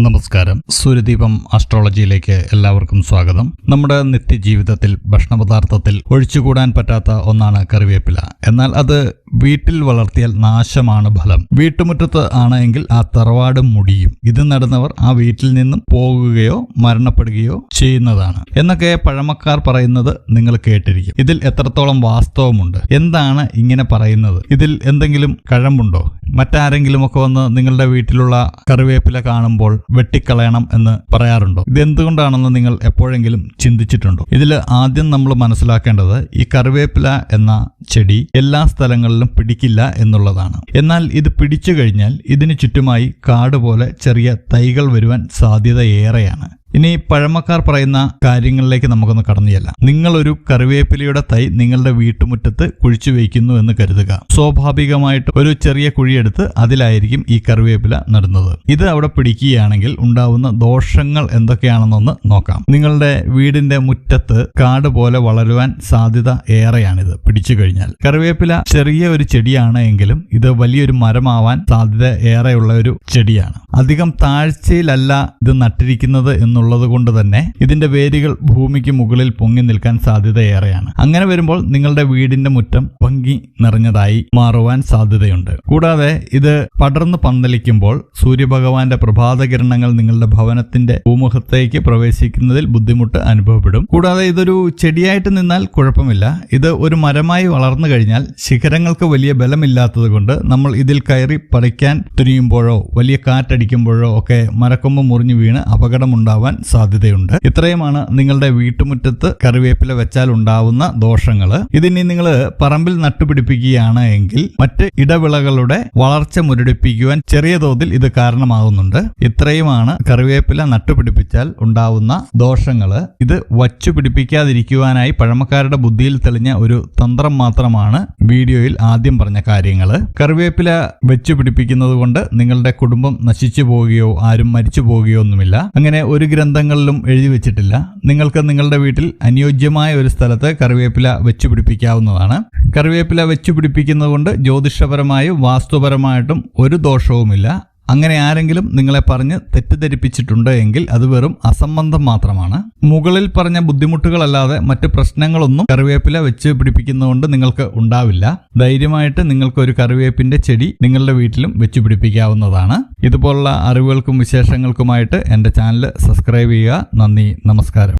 നമസ്കാരം. സൂര്യദീപം അസ്ട്രോളജിയിലേക്ക് എല്ലാവർക്കും സ്വാഗതം. നമ്മുടെ നിത്യജീവിതത്തിൽ ഭക്ഷണപദാർത്ഥത്തിൽ ഒഴിച്ചുകൂടാൻ പറ്റാത്ത ഒന്നാണ് കറിവേപ്പില. എന്നാൽ അത് വീട്ടിൽ വളർത്തിയാൽ നാശമാണ് ഫലം. വീട്ടുമുറ്റത്ത് ആണെങ്കിൽ ആ തറവാട് മുടിയും. ഇത് നടന്നവർ ആ വീട്ടിൽ നിന്നും പോകുകയോ മരണപ്പെടുകയോ ചെയ്യുന്നതാണ്. എന്നൊക്കെ പഴമക്കാർ പറയുന്നത് നിങ്ങൾ കേട്ടിരിക്കും. ഇതിൽ എത്രത്തോളം വാസ്തവമുണ്ട്? എന്താണ് ഇങ്ങനെ പറയുന്നത്? ഇതിൽ എന്തെങ്കിലും കഴമ്പുണ്ടോ? മറ്റാരെങ്കിലും ഒക്കെ വന്ന് നിങ്ങളുടെ വീട്ടിലുള്ള കറിവേപ്പില കാണുമ്പോൾ വെട്ടിക്കളയണം എന്ന് പറയാറുണ്ടോ? ഇതെന്തുകൊണ്ടാണെന്ന് നിങ്ങൾ എപ്പോഴെങ്കിലും ചിന്തിച്ചിട്ടുണ്ടോ? ഇതിൽ ആദ്യം നമ്മൾ മനസ്സിലാക്കേണ്ടത് ഈ കറിവേപ്പില എന്ന ചെടി എല്ലാ സ്ഥലങ്ങളിലും പിടിക്കില്ല എന്നുള്ളതാണ്. എന്നാൽ ഇത് പിടിച്ചു കഴിഞ്ഞാൽ ഇതിന് ചുറ്റുമായി കാട് പോലെ ചെറിയ തൈകൾ വരുവാൻ സാധ്യത ഏറെയാണ്. ഇനി പഴമക്കാർ പറയുന്ന കാര്യങ്ങളിലേക്ക് നമുക്കൊന്ന് കടന്നു ചെല്ലാം നിങ്ങളൊരു കറിവേപ്പിലയുടെ തൈ നിങ്ങളുടെ വീട്ടുമുറ്റത്ത് കുഴിച്ചു വയ്ക്കുന്നു എന്ന് കരുതുക. സ്വാഭാവികമായിട്ട് ഒരു ചെറിയ കുഴിയെടുത്ത് അതിലായിരിക്കും ഈ കറിവേപ്പില നടുന്നത്. ഇത് അവിടെ പിടിക്കുകയാണെങ്കിൽ ഉണ്ടാവുന്ന ദോഷങ്ങൾ എന്തൊക്കെയാണെന്നൊന്ന് നോക്കാം. നിങ്ങളുടെ വീടിന്റെ മുറ്റത്ത് കാട് പോലെ വളരുവാൻ സാധ്യത ഏറെയാണിത്. പിടിച്ചു കഴിഞ്ഞാൽ കറിവേപ്പില ചെറിയ ഒരു ചെടിയാണ് എങ്കിലും ഇത് വലിയൊരു മരമാവാൻ സാധ്യത ഏറെയുള്ള ഒരു ചെടിയാണ്. അധികം താഴ്ചയിലല്ല ഇത് നട്ടിരിക്കുന്നത് എന്നുള്ളത് കൊണ്ട് തന്നെ ഇതിന്റെ വേരുകൾ ഭൂമിക്ക് മുകളിൽ പൊങ്ങി നിൽക്കാൻ സാധ്യത ഏറെയാണ് അങ്ങനെ വരുമ്പോൾ നിങ്ങളുടെ വീടിന്റെ മുറ്റം ഭംഗി നിറഞ്ഞതായി മാറുവാൻ സാധ്യതയുണ്ട്. കൂടാതെ ഇത് പടർന്ന് പന്തലിക്കുമ്പോൾ സൂര്യഭഗവാന്റെ പ്രഭാതകിരണങ്ങൾ നിങ്ങളുടെ ഭവനത്തിന്റെ ഭൂമുഖത്തേക്ക് പ്രവേശിക്കുന്നതിൽ ബുദ്ധിമുട്ട് അനുഭവപ്പെടും. കൂടാതെ ഇതൊരു ചെടിയായിട്ട് നിന്നാൽ കുഴപ്പമില്ല. ഇത് ഒരു മരമായി വളർന്നു കഴിഞ്ഞാൽ ശിഖരങ്ങൾക്ക് വലിയ ബലമില്ലാത്തത് കൊണ്ട് നമ്മൾ ഇതിൽ കയറി പറിക്കാൻ തുനിയുമ്പോഴോ വലിയ കാറ്റടിക്കുമ്പോഴോ ഒക്കെ മരക്കൊമ്പ് മുറിഞ്ഞു വീണ് അപകടമുണ്ടാവാൻ സാധ്യതയുണ്ട്. ഇത്രയുമാണ് നിങ്ങളുടെ വീട്ടുമുറ്റത്ത് കറിവേപ്പില വെച്ചാൽ ഉണ്ടാവുന്ന ദോഷങ്ങൾ ഇതിനി നിങ്ങൾ പറമ്പിൽ നട്ടുപിടിപ്പിക്കുകയാണ് എങ്കിൽ മറ്റ് ഇടവിളകളുടെ വളർച്ച മുരടിപ്പിക്കുവാൻ ചെറിയ തോതിൽ ഇത് കാരണമാകുന്നുണ്ട്. ഇത്രയുമാണ് കറിവേപ്പില നട്ടുപിടിപ്പിച്ചാൽ ഉണ്ടാവുന്ന ദോഷങ്ങൾ ഇത് വച്ചു പിടിപ്പിക്കാതിരിക്കുവാനായി പഴമക്കാരുടെ ബുദ്ധിയിൽ തെളിഞ്ഞ ഒരു തന്ത്രം മാത്രമാണ് വീഡിയോയിൽ ആദ്യം പറഞ്ഞ കാര്യങ്ങൾ കറിവേപ്പില വെച്ചു പിടിപ്പിക്കുന്നത് കൊണ്ട് നിങ്ങളുടെ കുടുംബം നശിച്ചു പോവുകയോ ആരും മരിച്ചു പോവുകയോ ഒന്നുമില്ല. അങ്ങനെ ഒരു ഗ്രന്ഥങ്ങളിലും എഴുതി വെച്ചിട്ടില്ല. നിങ്ങൾക്ക് നിങ്ങളുടെ വീട്ടിൽ അനുയോജ്യമായ ഒരു സ്ഥലത്ത് കറിവേപ്പില വെച്ചു പിടിപ്പിക്കാവുന്നതാണ്. കറിവേപ്പില വെച്ചു പിടിപ്പിക്കുന്നതുകൊണ്ട് ജ്യോതിഷപരമായും വാസ്തുപരമായിട്ടും ഒരു ദോഷവുമില്ല. അങ്ങനെ ആരെങ്കിലും നിങ്ങളെ പറഞ്ഞ് തെറ്റിദ്ധരിപ്പിച്ചിട്ടുണ്ട് എങ്കിൽ അത് വെറും അസംബന്ധം മാത്രമാണ്. മുകളിൽ പറഞ്ഞ ബുദ്ധിമുട്ടുകളല്ലാതെ മറ്റ് പ്രശ്നങ്ങളൊന്നും കറിവേപ്പില വെച്ച് പിടിപ്പിക്കുന്നതുകൊണ്ട് നിങ്ങൾക്ക് ഉണ്ടാവില്ല. ധൈര്യമായിട്ട് നിങ്ങൾക്ക് ഒരു കറിവേപ്പിന്റെ ചെടി നിങ്ങളുടെ വീട്ടിലും വെച്ച് പിടിപ്പിക്കാവുന്നതാണ്. ഇതുപോലുള്ള അറിവുകൾക്കും വിശേഷങ്ങൾക്കുമായിട്ട് എന്റെ ചാനൽ സബ്സ്ക്രൈബ് ചെയ്യുക. നന്ദി നമസ്കാരം.